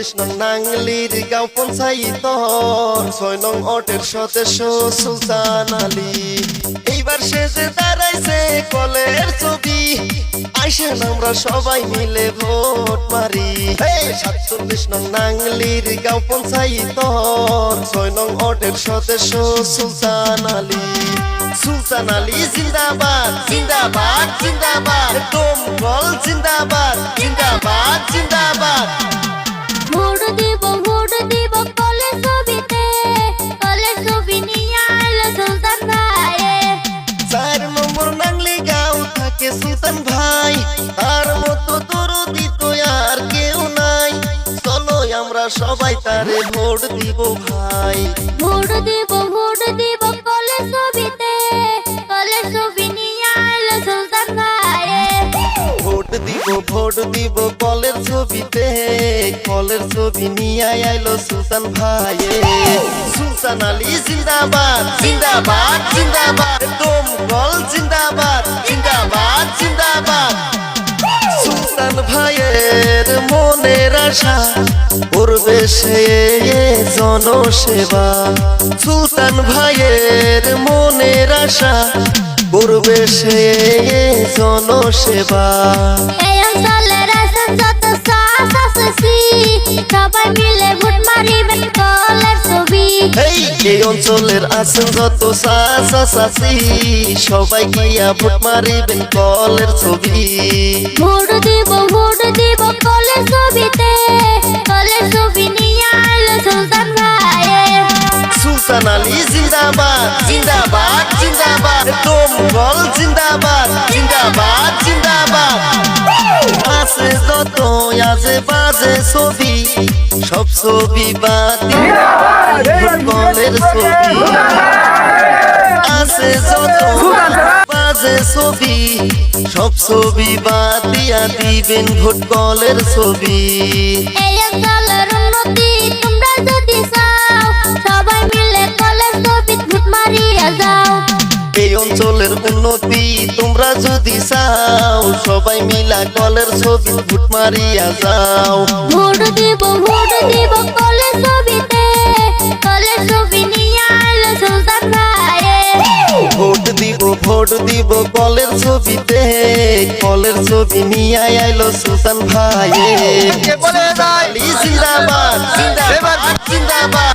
সাতচল্লিশ নং নাংলির গাঁও পঞ্চায়েত ছয় নং অটের সদস্য সুলতান আলী। এইবার সে যে দাঁড়াইছে কলের ছবি আইসেন আমরা সবাই মিলে ভোট মারি। সাতচল্লিশ নং নাংলির গাঁও পঞ্চায়েত ছয় নং অটের সদস্য সুলতান আলী। সুলতান আলী জিন্দাবাদ জিন্দাবাদ জিন্দাবাদ। সবাই তারে ভোট দিব ভাই। ভোট দিব ভোট দিব কলেজ ছবিতে কলেজ ছবি নিয়ে আইলো সুলতান ভোট দিব ভোট দিব কলের ছবিতে কলের ছবি নিয়ে আইলো সুলতান ভাইয়ে। সুলতান আলী জিন্দাবাদ জিন্দাবাদ জিন্দাবাদ। মনের আশা করবে সে জনসেবা। সুলতান ভাইয়ের মনের আশা করবে সে জনসেবা। এই অঞ্চলের আছেন যত চাষ সবাই মিলে ভোট মারিবেন কলেজ ছবি। এই এই অঞ্চলের আছেন যত চাষি সবাই গিয়া ভোট মারিবেন কলের ছবি। জিন্দাবাদ জিন্দাবাদ জিন্দাবাদ। দমকল জিন্দাবাদ জিন্দাবাদ জিন্দাবাদ। আছে যত আজে বাজে ছবি সব ছবি বাতিল। ফুটবলের ছবি। আছে যত বাজে ছবি সব ছবি বাতিয়া দিবেন ফুটবলের ছবি। এই অঞ্চলের উন্নতি তোমরা যদি চাও সবাই মিলা কলের ছবি ভুট মারিয়া যাও। ভোট দিব ভোট দিব কলেজ ছবিতে কলেজ ছবি নিয়ে আইলো সুলতান ভোট দিব ভোট দিব কলের ছবিতে কলের ছবি নিয়ে আইলো সুলতান ভাই জিন্দাবাদ জিন্দাবাদ জিন্দাবাদ।